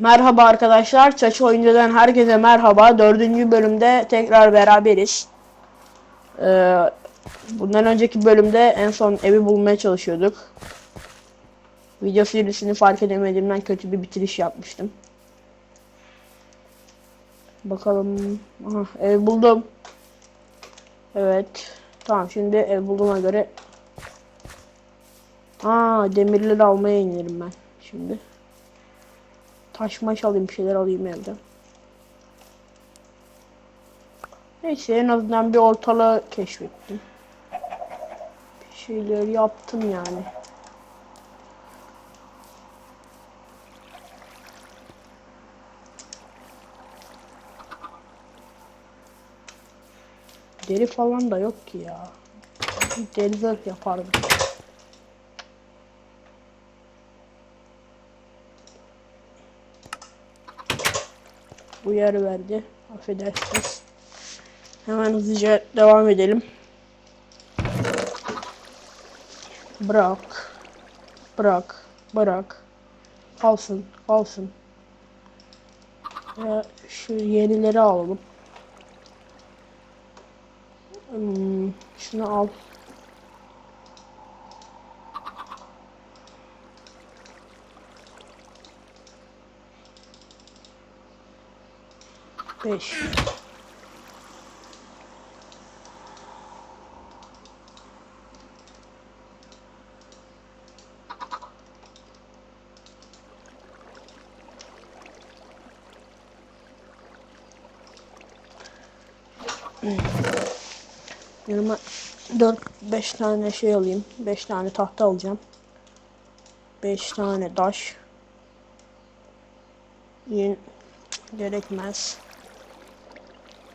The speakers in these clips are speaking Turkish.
Merhaba arkadaşlar. Çaçı Oyuncu'dan herkese merhaba. Dördüncü bölümde tekrar beraberiz. Ee, bundan önceki bölümde en son evi bulmaya çalışıyorduk. Video serisini fark edemediğimden kötü bir bitiriş yapmıştım. Bakalım. Aha, ev buldum. Evet. Tamam şimdi ev bulduğuma göre Aa demirleri almaya inerim ben şimdi. Taş maş alayım bir şeyler alayım evden. Neyse en azından bir ortalığı keşfettim. Bir şeyler yaptım yani. Deri falan da yok ki ya. Deri zırh yapardım. Uyarı verdi. Affedersiniz. Hemen hızlıca devam edelim. Bırak. Bırak. Bırak. Kalsın. Kalsın. Ya şu yenileri alalım. Hmm, şunu al. Beş. Yanıma 4-5 tane şey alayım. 5 tane tahta alacağım. 5 tane taş. Yün gerekmez.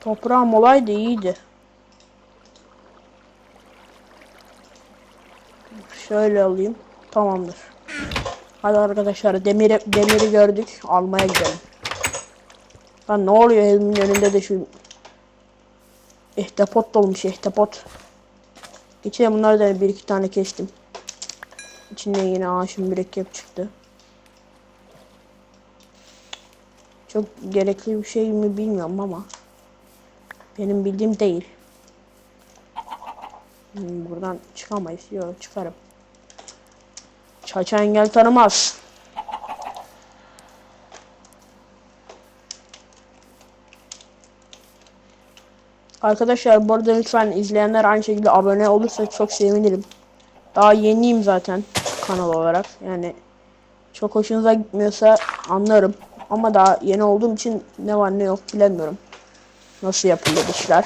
Toprağım olaydı iyiydi. Şöyle alayım. Tamamdır. Hadi arkadaşlar demiri, demiri gördük. Almaya gidelim. Lan ne oluyor evimin önünde de şu ehtapot dolmuş ehtapot. Geçen bunları da bir iki tane kestim. İçinde yine ağaçın mürekkep çıktı. Çok gerekli bir şey mi bilmiyorum ama. Benim bildiğim değil. Hmm, buradan çıkamayız. Yok çıkarım. Çaça engel tanımaz. Arkadaşlar bu arada lütfen izleyenler aynı şekilde abone olursa çok sevinirim. Daha yeniyim zaten kanal olarak. Yani çok hoşunuza gitmiyorsa anlarım. Ama daha yeni olduğum için ne var ne yok bilemiyorum. Nasıl yapılır işler.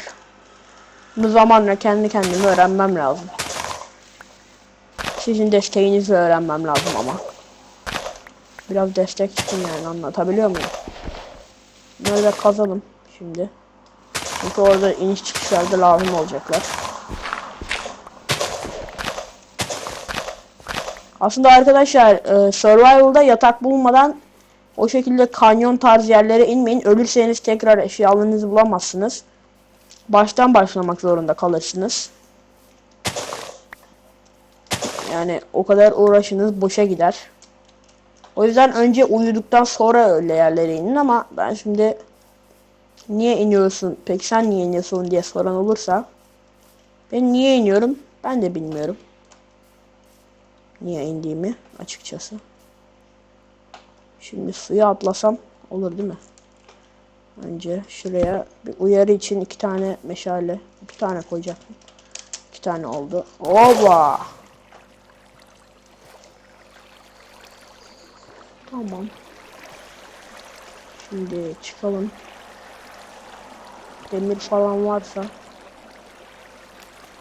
Bu zamanla kendi kendime öğrenmem lazım. Sizin desteğinizle öğrenmem lazım ama. Biraz destek için yani anlatabiliyor muyum? Böyle kazalım şimdi. Çünkü orada iniş çıkışlarda lazım olacaklar. Aslında arkadaşlar e, Survival'da yatak bulmadan o şekilde kanyon tarzı yerlere inmeyin. Ölürseniz tekrar eşyalarınızı bulamazsınız. Baştan başlamak zorunda kalırsınız. Yani o kadar uğraşınız boşa gider. O yüzden önce uyuduktan sonra öyle yerlere inin ama ben şimdi niye iniyorsun peki sen niye iniyorsun diye soran olursa ben niye iniyorum ben de bilmiyorum. Niye indiğimi açıkçası. Şimdi suya atlasam olur değil mi? Önce şuraya bir uyarı için iki tane meşale, bir tane koyacaktım. İki tane oldu. Oba! Tamam. Şimdi çıkalım. Demir falan varsa.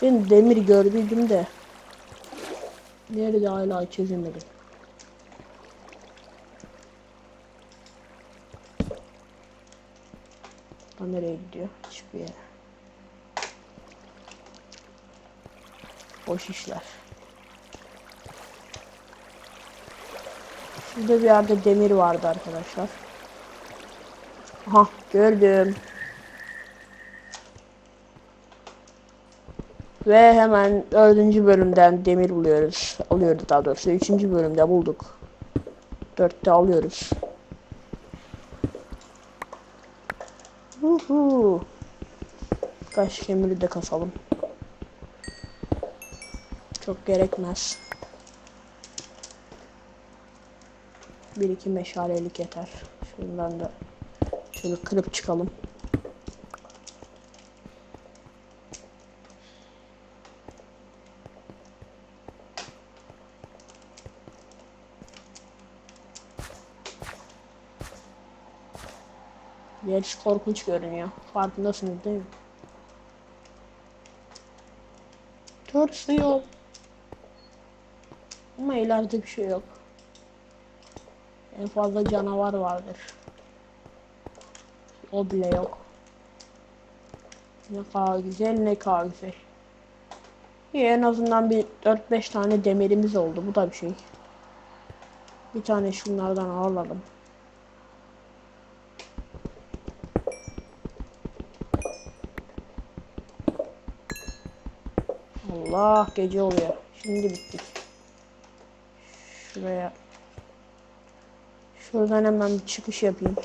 Ben demir gördüydüm de. Nerede hala çözemedim. Nereye gidiyor? Hiçbir yere. Boş işler. Şurada bir yerde demir vardı arkadaşlar. Aha gördüm. Ve hemen dördüncü bölümden demir buluyoruz. Alıyoruz daha doğrusu. Üçüncü bölümde bulduk. Dörtte alıyoruz. Uhu. Kaş kemiri de kasalım. Çok gerekmez. Bir iki meşalelik yeter. Şundan da şöyle kırıp çıkalım. Gerçi korkunç görünüyor. Farkındasınız değil mi? Tırsıyor. Ama ileride bir şey yok. En fazla canavar vardır. O bile yok. Ne kadar güzel ne kadar güzel. İyi en azından bir 4-5 tane demirimiz oldu. Bu da bir şey. Bir tane şunlardan alalım. Allah gece oluyor. Şimdi bittik. Şuraya. Şuradan hemen bir çıkış yapayım.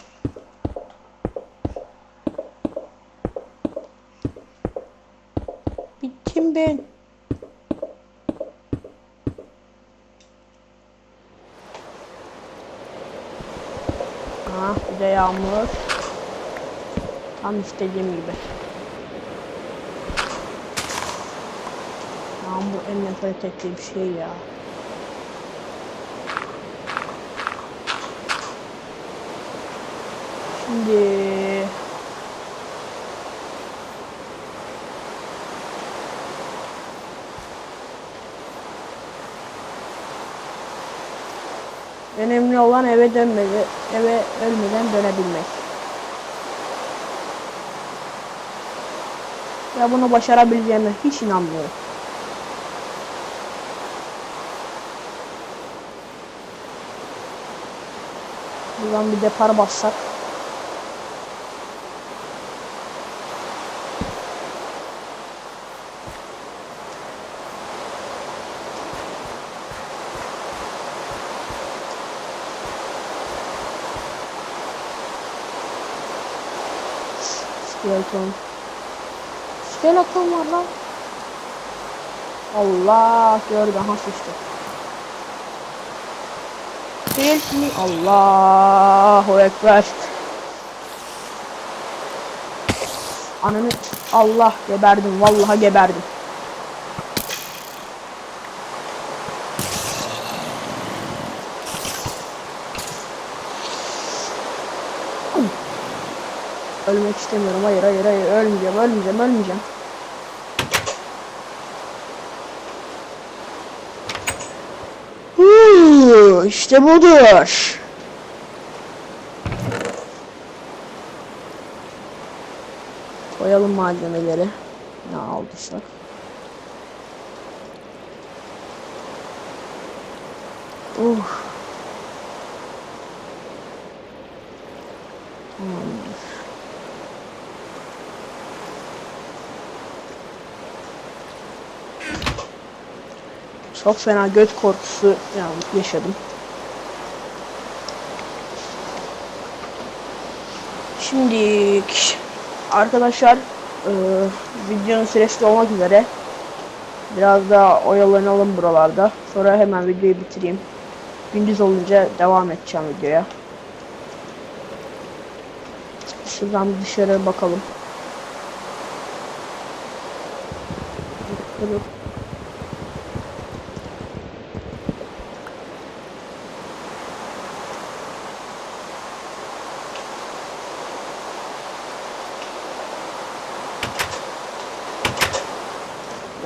Bittim ben. Ah bir de yağmur. Tam istediğim gibi. Yağmur en nefret ettiğim şey ya. Şimdi Önemli olan eve dönmedi, eve ölmeden dönebilmek. Ya bunu başarabileceğime hiç inanmıyorum. Buradan bir depar bassak. Skeleton. Skeleton var lan. Allah gördü ha sıçtı. Help me. Allahu Ekber. Ananı Allah geberdim vallahi geberdim. Ölmek istemiyorum. Hayır hayır hayır ölmeyeceğim ölmeyeceğim ölmeyeceğim. İşte budur. Koyalım malzemeleri. Ne aldıysak. Uh. Çok fena göt korkusu yani yaşadım. Şimdi arkadaşlar e, videonun süresi olmak üzere biraz daha oyalanalım buralarda. Sonra hemen videoyu bitireyim. Gündüz olunca devam edeceğim videoya. Şuradan dışarı bakalım. Bakalım.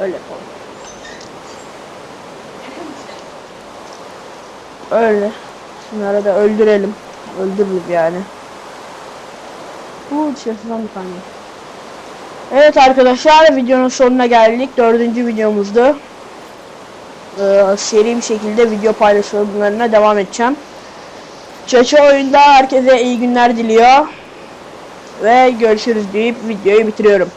Öyle yapalım. Öyle. Şunları da öldürelim. Öldürürüz yani. Bu dışarısından bir tane. Evet arkadaşlar videonun sonuna geldik. Dördüncü videomuzdu. Ee, seri bir şekilde video paylaşımlarına devam edeceğim. Çaça oyunda herkese iyi günler diliyor. Ve görüşürüz deyip videoyu bitiriyorum.